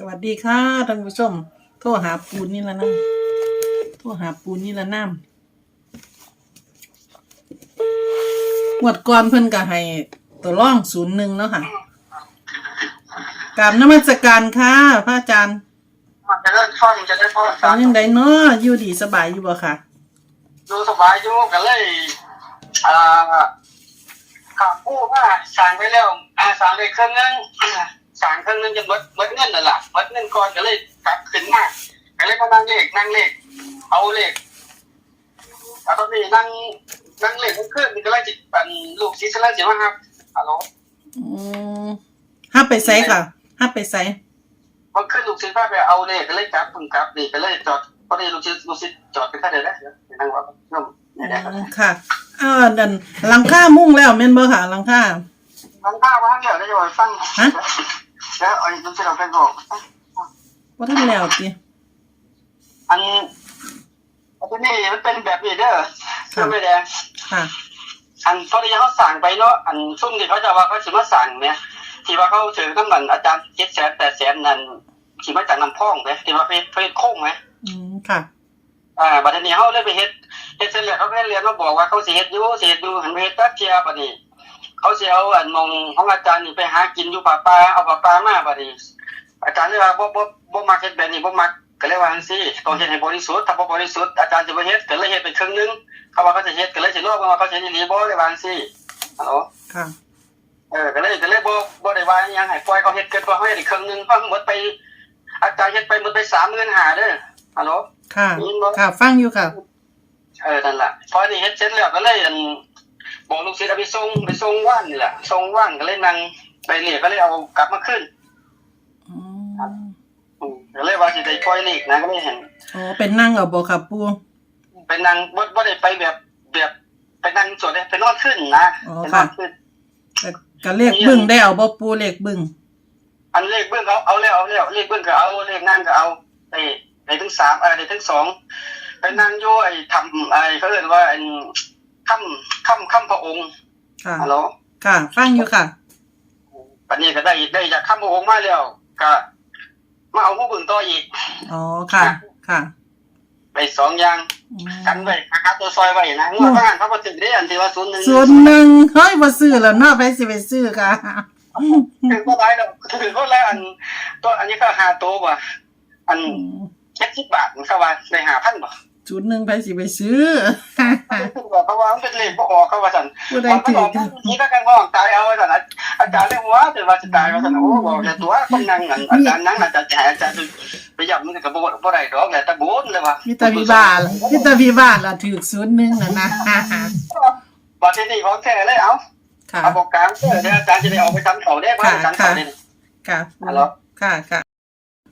สวัสดีค่ะท่านผู้ชม โทรหาปูนนี่ละน้ำโทรหาปูนนี่ละน้ำหวดก่อนเพิ่นก็ให้ตัวร่องศูนย์หนึ่งเนาะค่ะกราบนมัสการค่ะพระอาจารย์มันจะเริ่มท่อนจะได้พอตอนยังไดเนาะอยู่ดีสบายอยู่บ่ค่ะดูสบายอยู่กันเลยอ่าข่าวผู้ว่าสั่งไปแล้วอ่าสั่งไปเครื่องนึง อ่าสั่งเครื่องนึงจนหมดหมดเงินนั่นแหละหมดเงินก่อนก็เลยกลับขึ้นมาก็เลยมานั่งเลขนั่งเลขเอาเลขเอาตอนนี้นั่งนั่งเลขมันขึ้นก็เลยจิตเป็นลูกศิษย์สลันเสียว่าครับฮัลโหลอืมห้าไปไซค่ะห้าไปไซมันขึ้นลูกศิษย์พาไปเอาเลขก็เลยกลับพึ่งกลับนี่ก็เลยจอดพอดีลูกศิษย์ลูกศิษย์จอดไปท่าเดียวนะเดี๋ยวนั่งว่าน้ำเนี่ยนะครับอืมค่ะอ่าดันหลังคามุ่งแล้วแม่นบ่ค่ะหลังคาน้ำข้าวว่าเดี๋ยวได้จะไปฟังฮะ แล้วไอ้ตุ้มที่เราเป็นบอกบ่ทันแล้วติอันอันนี้มันเป็นแบบนี้เด้อคือไม่แดงค่ะ อันตอนนี้เขาสั่งไปเนาะอันซุ่มที่เขาจะว่าเขาสิมาสั่งเนี่ยที่ว่าเขาถือน้ำมันอาจารย์เจ็ดแสนแปดแสนนั่นที่มาจากน้ำพ่องไหมที่ว่าเพชรเพชรโค้งไหมอืมค่ะอ่าบัดนี้เขาเลยไปเฮ็ดเฮ็ดเสร็จแล้วเขาก็เรียนมาบอกว่าเขาสิเฮ็ดอยู่สิเฮ็ดอยู่หันไปเฮ็ดตักเทียบัดนี้ เขาสิเอาอันมองของอาจารย์นี่ไปหากินอยู่ป่าปลาเอาป่าปลามาบัดนี้อาจารย์เลยว่าบ่บ่บ่มักเฮ็ดแบบนี้บ่มักก็เลยว่าจังซี่ต้องเฮ็ดให้บริสุทธิ์ถ้าบ่บริสุทธิ์อาจารย์สิบ่เฮ็ดก็เลยเฮ็ดเป็นครึ่งหนึงเขาว่าเขาจะเฮ็ดก็เลยสิรอว่าเขาสิเฮ็ดอีหลีบ่เลยว่าจังซี่ฮัลโหลค่ะเออก็เลยก็เลยบ่บ่ได้ว่าอิหยังให้ปล่อยเขาเฮ็ดเกินกว่าเขาเฮ็ดอีกครึ่งหนึงเพราะหมดไป อาจารย์เฮ็ดไปหมดไป35,000เด้อฮัลโหลค่ะได้ยินบ่ค่ะฟังอยู่ค่ะเออนั่นแหละพอนี่เฮ็ดเสร็จแล้วก็เลยอัน บอกลูกศิษย์เอาไปส่งไปส่งว่านนี่แหละส่งว่านก็เลยนั่งไปเรียกก็เลยเอากลับมาขึ้นอืมอืมก็เลยว่าสิได้ปล่อยเลขนะก็เลยเห็น อ๋อเป็นนั่งเอาบ่ค่ะปูไปนั่งบ่บ่ได้ไปแบบแบบไปนั่งสวดเลยไปนอนขึ้นนะอ๋อไปนค่ะอนขึ้น ก็ก็เลขบึ้งได้เอาบ่ปูเลขบึ้งอันเลขเบื้องเอาเอาแล้วเอาแล้วเลขเบื้องก็เอาเลขนั่งก็เอาไอ้ไอ้ทั้งสามเออไอ้ทั้งสองไปนั่งโยไอ้ทำไอ้เขาเรียกว่าไอ้ ค่ำค่ำค่ำพระองค์ค่ะฮัลโหลค่ะ ฟังอยู่ค่ะปันนี้ก็ได้ได้จากค่ำพระองค์มาแล้วก็มาเอาผู้เบิ่งต่ออีกอ๋อค่ะ ค่ะไปสองอย่างอืมกันไว้คักตัวซอยไว้นะงวดประมาณเขาบ่ถึงได้อันที่ว่าศูนย์หนึ่งส่วนหนึ่งเฮ้ยบ่ซื้อแล้วเนาะไปสิไปซื้อค่ะถึงก็ได้แล้วถึงก็แล้วอัน ตัวอันนี้ก็หาตัวบ่อันเจ็ดสิบบาทมันเขาว่าได้หาพันบ่ จุดหนึ่งไปสิไปซื้อเขาว่ามันเป็นเลขบ่ออกเขาว่าซั่นผู้ใดมันถือออกกันนี่ก็กันห้องตายเอาไว้ซั่นน่ะอาจารย์เรียกว่าแต่ว่าจะตายว่าซั่นโอ้บอกแต่ตัวคนนั่งนั่นอาจารย์นั่งอาจารย์จะให้อาจารย์ไปยับมันก็บ่บ่ได้ดอกแหละแต่บุญเลยว่าพิตาพิบาลพิตาพิบาลล่ะถือศูนย์หนึ่งน่ะนะบัดนี้ของแท้เลยเอาค่ะเอาบอกกลางเออเดี๋ยวอาจารย์จะได้ออกไปทำเขาได้ว่าทำเขาได้ค่ะปูฮัลโหลค่ะค่ะ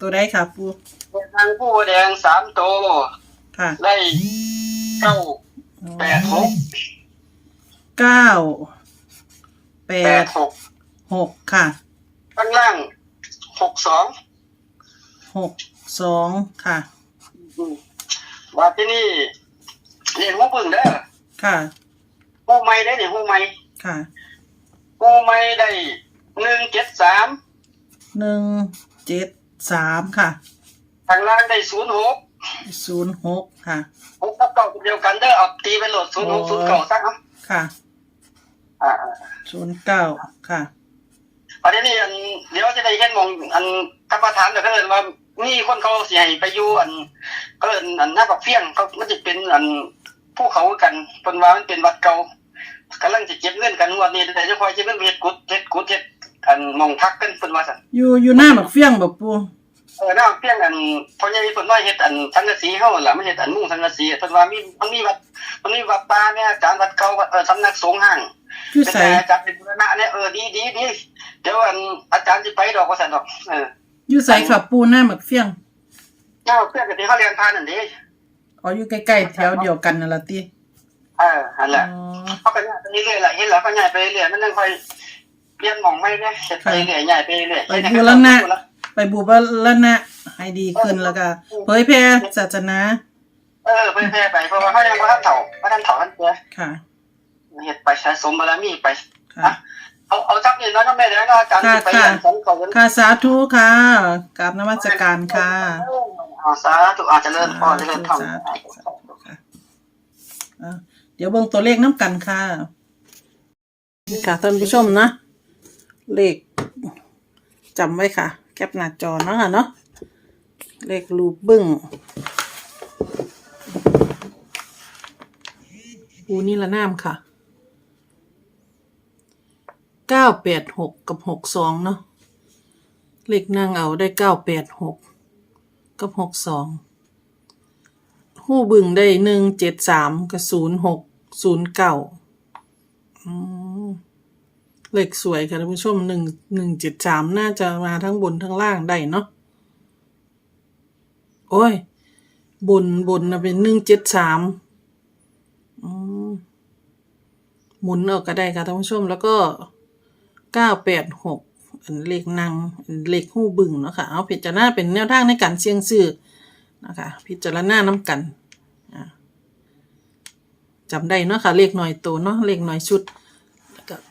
ตัวได้ค่ะปูทางผู้แดงสามโตว ค่ะได้เก้าแปดหกเก้าแปแปดดหกหกค่ะข้างล่างหกสองหกสองค่ะ ว่าที่นี่เรียนหูบึงเด้อค่ะหูไม่ได้เนี่ยหูไม่ค่ะหูไม่ได้หนึ่งเจ็ดสามหนึ่งเจ็ดสามค่ะ ข้างล่างได้ศูนย์หก ศูนย์หกค่ะ หกกับเก้าเดียวกันเด้อเอาตีเป็นโหลดศูนย์หกศูนย์เก้าซะครับค่ะอ่าศูนย์เก้าค่ะประเด็นนี้อันเดี๋ยวจะได้เห็นมองอันกรรมฐานแต่เขาเอินว่ามีคนเขาเสียไปอยู่อันเขาเอินอันหน้าปักเฟี้ยงเขามันจะเป็นอันผู้เขากันเป็นว่ามันเป็นวัดเก่ากำลังจะเก็บเงินกันงวันนี้แต่จะคอยเก็บเงินไปเฮ็ดกุดเฮ็ดกุดเฮ็ดอันหมองพักกันเป็นว่าสั่นอยู่อยู่หน้าหมักเฟี้ยงแบบปู เออหน้าปักเฟี้ยงอันพอใหญ่เพิ่นว่าเฮ็ดอันสังกะสีเฮาล่ะมันเฮ็ดอันมุ้งสังกะสีเพิ่นว่ามีมันมีวัดมันมีวัดป่าเนี่ยอาจารย์วัดเก่าวัดเออสำนักสงฆ์ห้างคือเป็นใส่แต่อาจารย์เป็นบูรณะเนี่ยเออดีดีดีเดี๋ยวอันอาจารย์จะไปดอกว่าสันดอกเอออยู่ใส่ค่ะปูหน้าหมักเฟี้ยงเจ้าเพื่อนกันที่เขาเรียนทานนั่นดิอ๋ออยู่ใกล้ๆแถวเดียวกันนั่นละติเออนั่นแหละอ๋อเขาก็ย้ายไปเรื่อยๆแหละเห็นแล้วก็ย้ายไปเรื่อยๆมันยังค่อยเปลี่ยนหมองไม่เนี่ยเสร็จไปเรื่อยๆย้ายไปเรื่อยๆไปบูรณะ ไปบูบรณะให้ดีขึ้นแล้วก็เผยแพร่ศาสนา เออไปแพร่ไปเพราะว่าเขายังว่าท่านเถ่าว่าท่านเถ่าท่านเจ้ค่ะเฮ็ดไปสะสมบารมีไปค่ะเอาเอาทับนี่นะก็แม่เดี๋ยวนะอาจารย์ค่ะไปค่ะอย่างของเขาค่ะสาธุค่ะกราบนมัสการค่ะอาสาธุอาจจะเริ่มพอจะเริ่มทสาธุสาธุค่ะอะเดี๋ยวเบิ่งตัวเลขน้ำกันค่ะค่ะท่านผู้ชมนะ เลขจำไว้ค่ะ แคปหน้าจอเนาะเนาะเลขรูปบึ้งอูนี่ละน้ำค่ะเก้าแปดหกกับหกสองเนาะเลขนางเอาได้เก้าแปดหกกับหกสองหู้บึงได้หนึ่งเจ็ดสามกับศูนย์หกศูนย์เก้า เลขสวยค่ะท่านผู้ชมหนึ่งหนึ่งเจ็ดสามน่าจะมาทั้งบนทั้งล่างได้เนาะโอ้ย บนบนนะเป็นหนึ่งเจ็ดสามหมุนออกก็ได้ค่ะท่านผู้ชมแล้วก็เก้าแปดหกอันเลขนางเลขหู้บึงเนาะค่ะเอาพิจารณาเป็นแนวทางในการเสี่ยงซื้อนะคะพิจารณาน้ำกันจำได้เนาะค่ะเลขหน่อยตัวเนาะเลขหน่อยชุด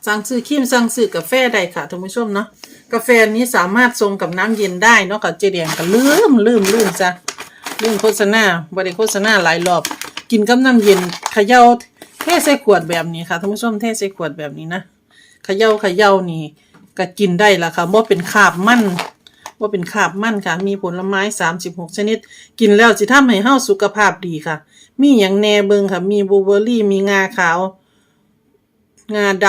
สั่งซื้อครีมสั่งซื้อกาแฟได้ค่ะท่านผู้ชมเนาะกาแฟนี้สามารถทรงกับน้ำเย็นได้เนาะค่ะเจแดงก็ลืมลืมลืมจ้ะลืมโฆษณาบริโฆษณาหลายรอบ กินกับน้ำเย็นเขย่าเทใส่ขวดแบบนี้ค่ะท่านผู้ชมเทใส่ขวดแบบนี้นะเขย่าเขย่านี่ก็กินได้ละค่ะว่าเป็นคาบมั่นว่าเป็นคาบมั่นค่ะ มีผลไม้สามสิบหกชนิด กินแล้วสิทำให้เฮาสุขภาพดีค่ะ มีอย่างแหนเบิงค่ะ มีบลูเบอร์รี่ มีงาขาว งาด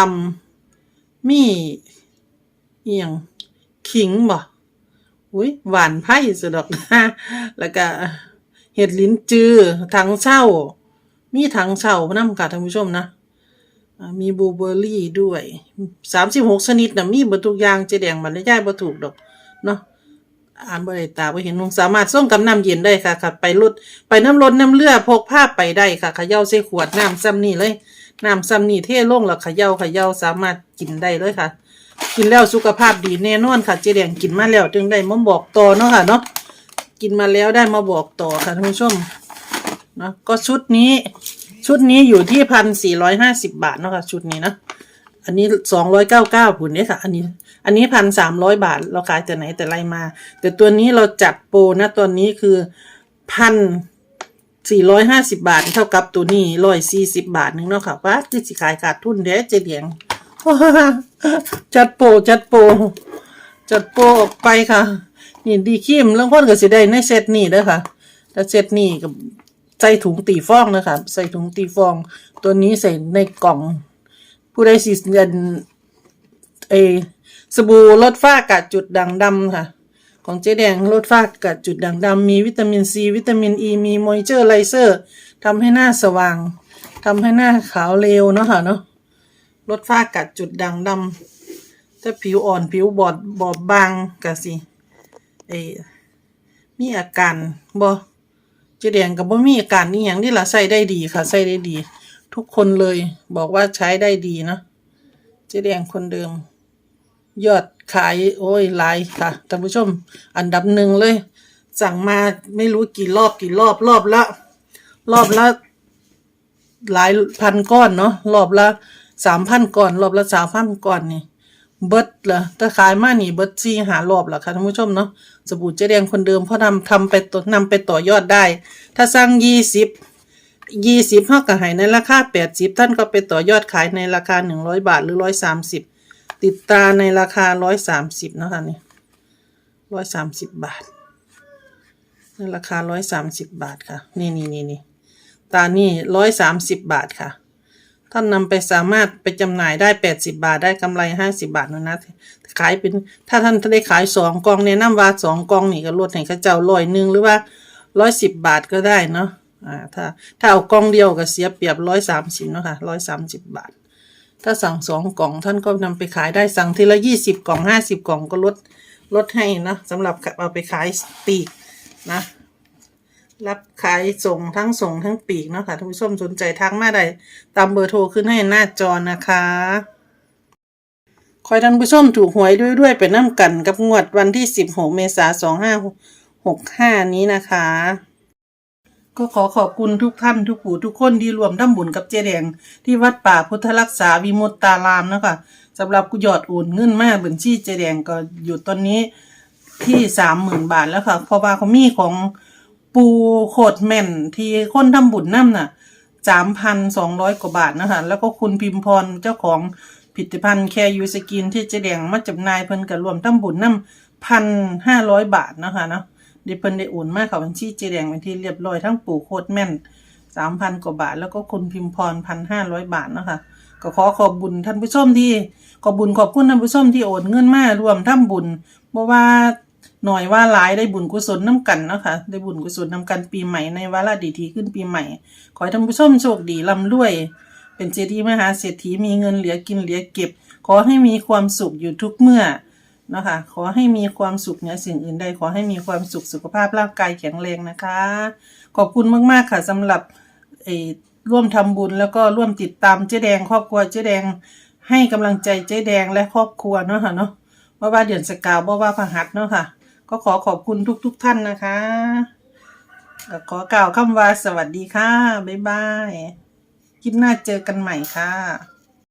ำมีเอียงขิงบ่อุ้ยหวานไผ่สุดอกนะแล้วก็เห็ดลิ้นจือถังเช่า มีถังเช่านำค่ะท่านผู้ชมนะมีบลูเบอร์รี่ด้วยสามสิบหกชนิดนะมีเบดทุกยางเจแดงบรรยายบ่ถูกดอกเนาะอ่านบ่ได้ตาบ่เห็นนุงสามารถส่งกับน้ำเย็นได้ค่ะค่ะ ไปรถไปน้ำรถน้ำเรือพกผ้าไปได้ค่ะเขย่าใส่ขวดน้ำซ้ำนี่เลย น้ำซ้ำนี่เทลงแล้วเขย่าเขย่าสามารถกินได้เลยค่ะ กินแล้วสุขภาพดีแน่นอนค่ะ เจแดงกินมาแล้วจึงได้มาบอกต่อเนาะค่ะเนาะกินมาแล้วได้มาบอกต่อค่ะท่านผู้ชมเนาะก็ชุดนี้ชุดนี้อยู่ที่พันสี่ร้อยห้าสิบบาทเนาะค่ะ ชุดนี้นะอันนี้สองร้อยเก้าเก้าผุนเนี่ยค่ะ อันนี้ อันนี้พันสามร้อยบาทเราขายแต่ไหนแต่ไรมา แต่ตัวนี้เราจัดโปรนะตัวนี้คือพัน สี่ร้อยห้าสิบาท เท่ากับตัวนี้ร้อยสี่สิบบาทหนึงเนาะค่ะว่าจะสิขายขาดทุนเด้เจเดียงจัดโปรจัดโปรจัดโปรออกไปค่ะ นี่ดีคิมเรื่องคนก็สิได้ในเซตนี้เด้อค่ะแต่เซตนี้กับใส่ถุงตีฟองนะคะใส่ถุงตีฟอง ตัวนี้ใส่ในกล่อง ผู้ใดสิเงินเออสบู่ลดฝ้ากัดจุดด่างดำค่ะ ของเจ๊แดงลดฝ้ากัดจุดด่างดำมีวิตามินซี วิตามินอ e, ีมีมอยเจอร์ไลเซอร์ทำให้หน้าสว่างทำให้หน้าขาวเร็วเนาะค่ะเนาะลดฝ้ากัดจุดด่างดำถ้าผิวอ่อนผิวบอดบอบบางกะสิเออมีอาการบ่เจ๊แดงกับบ่มีอาการนี่อย่างที่ละใส่ได้ดีค่ะใส่ได้ดี ทุกคนเลยบอกว่าใช้ได้ดีเนาะเจ๊แดงคนเดิม ยอด ขายโอ้ยหลายค่ะท่านผู้ชม อันดับหนึ่งเลย สั่งมาไม่รู้กี่รอบกี่รอบรอบละ รอบละ หลายพันก้อนเนาะรอบละสามพันก้อนรอบละสามพันก้อนนี่เบิดเหรอถ้าขายมานี่เบิร์ดซีหารอบละค่ะท่านผู้ชมเนาะสบู่เจ๊แดงคนเดิมเพราะนำทำไปต่อนำไปต่อยอดได้ ถ้าสั่งยี่สิบยี่สิบเท่ากับหายในราคาแปดสิบท่านก็ไปต่อยอดขายในราคาหนึ่งร้อยบาทหรือร้อยสามสิบ ติดตาในราคาร้อยสามสิบนะคะนี่ร้อยสามสิบบาทในราคาร้อยสามสิบบาทค่ะ นี่นี่นี่นี่ตานี่ร้อยสามสิบบาทค่ะ ท่านนำไปสามารถไปจำหน่ายได้แปดสิบาทได้กำไรห้าสิบาทนะนะขายเป็นถ้าท่านได้ขายสองกองเนี่ยน้ำวาสองกองนี่ก็ลดให้เข้าเจ้าร้อยหนึ่งหรือว่าร้อยสิบบาทก็ได้เนาะอ่าถ้าถ้าเอากองเดียวก็เสียเปรียบร้อยสามสิบเนาะค่ะร้อยสามสิบบาท ถ้าสั่งสองกล่องท่านก็นำไปขายได้สั่งทีละยี่สิบกล่องห้าสิบกล่องก็ลดลดให้นะสำหรับเอาไปขายปีกนะ รับขายส่งทั้งส่งทั้งปีกเนาะค่ะท่านผู้ชมสนใจทักมาได้ตามเบอร์โทรขึ้นให้หน้าจอนะคะคอยท่านผู้ชมถูกหวยด้วยด้วยไปน้ำกันกับงวดวันที่สิบหกเมษาสองห้าหกห้านี้นะคะ ก็ขอขอบคุณทุกท่านทุกผู้ทุกคนที่รวมทำบุญกับเจแดง ที่วัดป่าพุทธรักษาวิมุตตารามนะคะสำหรับกูยอดโอนเงินมาบัญชีเจแดงก็อยู่ตอนนี้ที่สามหมื่นบาทแล้วค่ะเพราะว่าเขามีของปูโคดแม่นที่คนทำบุญน้ำน่ะสามพันสองร้อยกว่าบาทนะคะแล้วก็คุณพิมพรเจ้าของผลิตภัณฑ์แคร์ยูสกินที่เจแดงมาจำหน่ายเพิ่นก็รวมทำบุญน้ำพันห้าร้อยบาทนะคะเนาะ ดี๋ยวเพิ่นได้โอนมาเขาบัญชีเจแดงเป็นที่เรียบร้อยทั้งปู่โคดแม่นสามพันกว่าบาท แล้วก็คุณพิมพรพันห้าร้อยบาทนะคะก็ขอขอบบุญท่านผู้ชมที่ขอบบุญขอบคุณท่านผู้ชมที่โอนเงินมารวมทำบุญบ่ว่าหน่อยว่าหลายได้บุญกุศลน้ำกันนะคะได้บุญกุศลน้ำกันปีใหม่ในวาระดีทีขึ้นปีใหม่ ขอให้ท่านผู้ชมโชคดีร่ำรวย เป็นเจดีย์มหาเศรษฐีมีเงินเหลือกินเหลือเก็บ ขอให้มีความสุขอยู่ทุกเมื่อ นะคะขอให้มีความสุขเหนือสิ่งอื่นใดขอให้มีความสุขสุขภาพร่างกายแข็งแรงนะคะ ขอบคุณมากๆค่ะสำหรับร่วมทำบุญแล้วก็ร่วมติดตามเจ๊แดง ครอบครัวเจ๊แดง ให้กำลังใจเจ๊แดงและครอบครัวเนาะค่ะเนาะว่าว่าเดือนสกาวว่าว่าพหัสเนาะค่ะ ก็ขอขอบคุณทุกๆทท่านนะคะขอกล่าวคำว่าสวัสดีค่ะบ๊ายบายคลิปหน้าเจอกันใหม่ค่ะ